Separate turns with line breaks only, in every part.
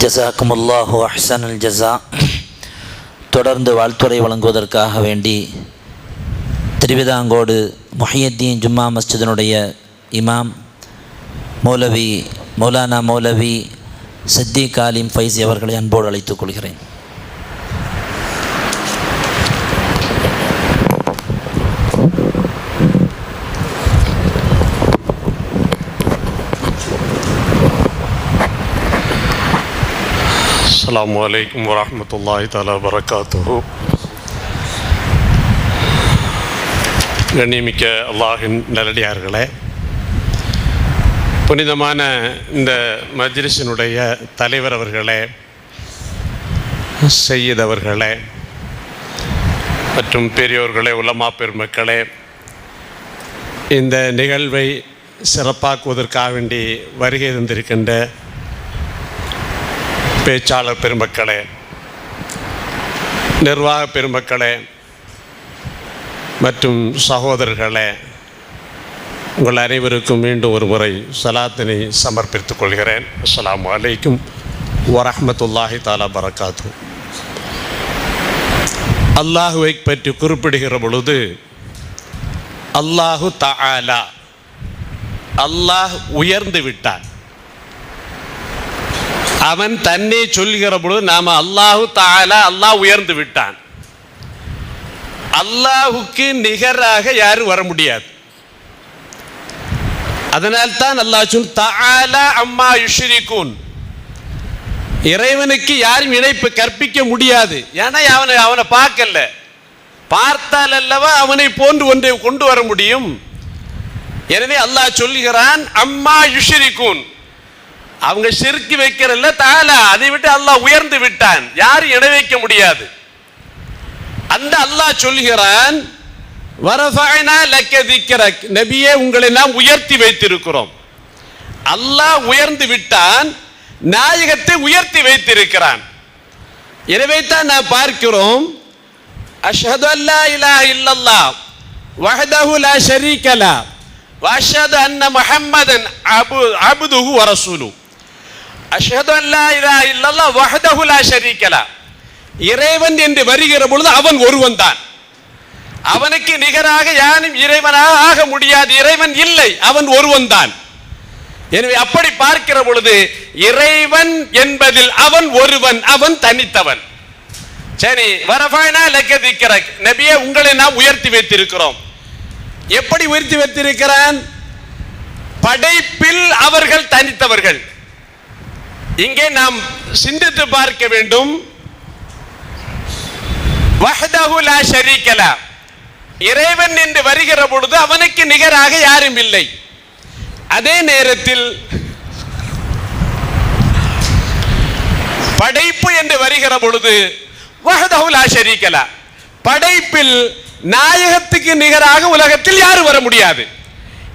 ஜசாக்கும் அல்லாஹு அஹ்சன் அல் தொடர்ந்து வாழ்த்துறை வழங்குவதற்காக வேண்டி திருவிதாங்கோடு மொஹியத்தீன் ஜும்மா மஸ்ஜிதினுடைய இமாம் மௌலவி மௌலானா மௌலவி சித்திக் ஆலிம் ஃபைசி அவர்களை அன்போடு அழைத்துக் கொள்கிறேன்.
அஸ்ஸலாமு அலைக்கும் வரஹ்மத்துல்லாஹி தஆலா வரகாத்துஹு கண்ணியமிக்க அல்லாஹின் நல்லடியார்களே புனிதமான இந்த மஜ்ரிஸினுடைய தலைவர் அவர்களே செய்யத் அவர்களே மற்றும் பெரியோர்களே உலமா பெருமக்களே இந்த நிகழ்வை சிறப்பாக்குவதற்காக வேண்டி வருகை தந்திருக்கின்ற பேச்சாளர் பெருமக்களே நிர்வாக பெருமக்களே மற்றும் சகோதரர்களே உங்கள் அனைவருக்கும் மீண்டும் ஒரு முறை சலாத்தினை சமர்ப்பித்துக் கொள்கிறேன். அஸ்லாம் வலைக்கும் வரஹ்மத்துல்லாஹி தாலா பரக்காத்து அல்லாஹுவை பற்றி குறிப்பிடுகிற பொழுது அல்லாஹு தஆலா அல்லாஹ் உயர்ந்து விட்டான். அவன் தன்னை சொல்கிற பொழுது நாம அல்லாஹு தாலா அல்லாஹ் உயர்ந்து விட்டான். அல்லாஹுக்கு நிகராக யாரும் வர முடியாது. அதனால் தான் அல்லாஹ் சொல் தாலா அம்மா யுஷ்ரிகூன். இறைவனுக்கு யாரும் இணைப்பு கற்பிக்க முடியாது. ஏன்னா அவனை அவனை பார்க்கல. பார்த்தால் அல்லவா அவனை போன்று ஒன்றை கொண்டு வர முடியும். எனவே அல்லாஹ் சொல்லுகிறான் அம்மா யுஷ்ரிகூன். அவங்க செருக்கி வைக்கிறல்ல தாலா அதை விட்டு அல்லாஹ் உயர்ந்து விட்டான். யாரும் இணை வைக்க முடியாது. அந்த அல்லாஹ் சொல்கிறான் வரசாயனா லக்க திக்ரக். நபியே உங்களை நாம் உயர்த்தி வைத்திருக்கிறோம். அல்லாஹ் உயர்ந்து விட்டான் நாயகத்தை உயர்த்தி வைத்திருக்கிறான். எனவே தான் நான் பார்க்கிறோம் அஷது அல்லா இலா இல்லல்லா வஹதஹு லா ஷரீக லா அன்ன முஹம்மதன் அபு அபுதுஹு வரசூலு அஷ்ஹது அல்லா இல்லல்லாஹ் வஹ்தஹு லா இறைவன் என்று வருகிற பொழுது அவன் ஒருவன் தான். அவனுக்கு நிகராக யாரும் இறைவனாக ஆக முடியாது. இறைவன் இல்லை அவன் ஒருவன் தான். எனவே அப்படி பார்க்கிற பொழுது இறைவன் என்பதில் அவன் ஒருவன் அவன் தனித்தவன். சரி வரஃபானா லக்க திக்ரக். நபியே உங்களை நாம் உயர்த்தி வைத்திருக்கிறோம். எப்படி உயர்த்தி வைத்திருக்கிறான்? படைப்பில் அவர்கள் தனித்தவர்கள். இங்கே நாம் சிந்தித்து பார்க்க வேண்டும். வஹ்தஹு லா இறைவன் என்று வருகிற பொழுது அவனுக்கு நிகராக யாரும் இல்லை. அதே நேரத்தில் படைப்பு என்று வருகிற பொழுது வஹ்தஹு லா படைப்பில் நாயகத்துக்கு நிகராக உலகத்தில் யாரும் வர முடியாது.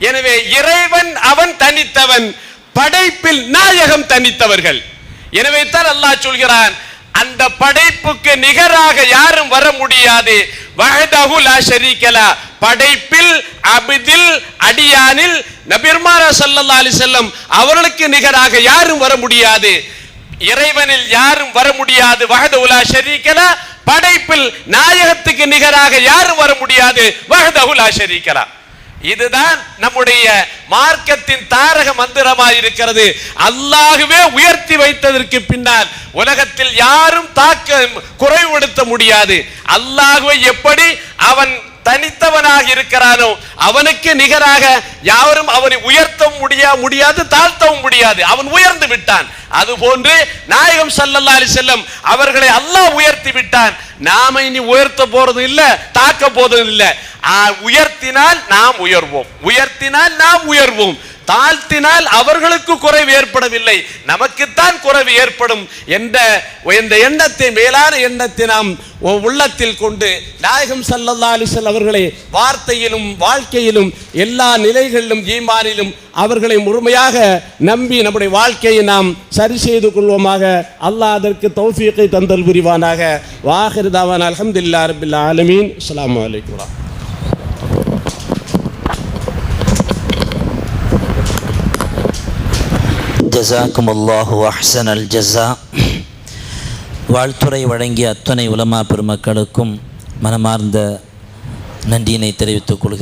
எனவே இறைவன் அவன் தனித்தவன். படைப்பில் நாயகம் தனித்தவர்கள். எனவே தான் அல்லாஹ் சொல்கிறான் அந்த படைப்புக்கு நிகராக யாரும் வர முடியாது. வஹதஹு லா ஷரீகலா படைப்பில் அபிதில் அடியானில் நபிர்மாரா ஸல்லல்லாஹு அலைஹி வஸல்லம் அவர்களுக்கு நிகராக யாரும் வர முடியாது. இறைவனில் யாரும் வர முடியாது. வஹதஹு லா ஷரீகலா படைப்பில் நாயகத்துக்கு நிகராக யாரும் வர முடியாது. வஹதஹு லா ஷரீகலா இதுதான் நம்முடைய மார்க்கத்தின் தாரக மந்திரமாய் இருக்கிறது. அல்லாஹுவே உயர்த்தி வைத்ததற்கு பின்னால் உலகத்தில் யாரும் தாக்க குறைவுபடுத்த முடியாது. அல்லாகவே எப்படி அவன் தனித்தவனாக இருக்கிறானோ அவனுக்கு நிகராக யாரும் அவனை உயர்த்தவும் முடியா முடியாது தாழ்த்தவும் முடியாது. அவன் உயர்ந்து விட்டான். அதுபோன்று நாயகம் சல்லல்லா அலி செல்லம் அவர்களை அல்லாஹ் உயர்த்தி விட்டான். நாம இனி உயர்த்த போறதும் இல்ல தாக்க போறதும் இல்ல. உயர்த்தினால் நாம் உயர்வோம். உயர்த்தினால் நாம் உயர்வோம். தாழ்த்தினால் அவர்களுக்கு குறைவு ஏற்படவில்லை. நமக்குத்தான் குறைவு ஏற்படும் என்ற இந்த எண்ணத்தை மேலான எண்ணத்தை நாம் உள்ளத்தில் கொண்டு நாயகம் சல்லல்லா அலைஹி அவர்களை வார்த்தையிலும் வாழ்க்கையிலும் எல்லா நிலைகளிலும் ஈமானிலும் அவர்களை முழுமையாக நம்பி நம்முடைய வாழ்க்கையை நாம் சரி செய்து கொள்வோமாக. அல்லாஹ் அதற்கு தௌஃபியத்தை தந்தல் புரிவானாக. வாஹிருதாவான் அலமதுல்லா ரப்பில் ஆலமீன். அஸ்ஸலாமு வலைக்கம்
ஜசாக்கும் அல்லாஹு அஹ்சன் அல் ஜஸா. வாழ்த்துறை வழங்கிய அத்தனை உலமா பெருமக்களுக்கும் மனமார்ந்த நன்றியினை தெரிவித்துக் கொள்கிறோம்.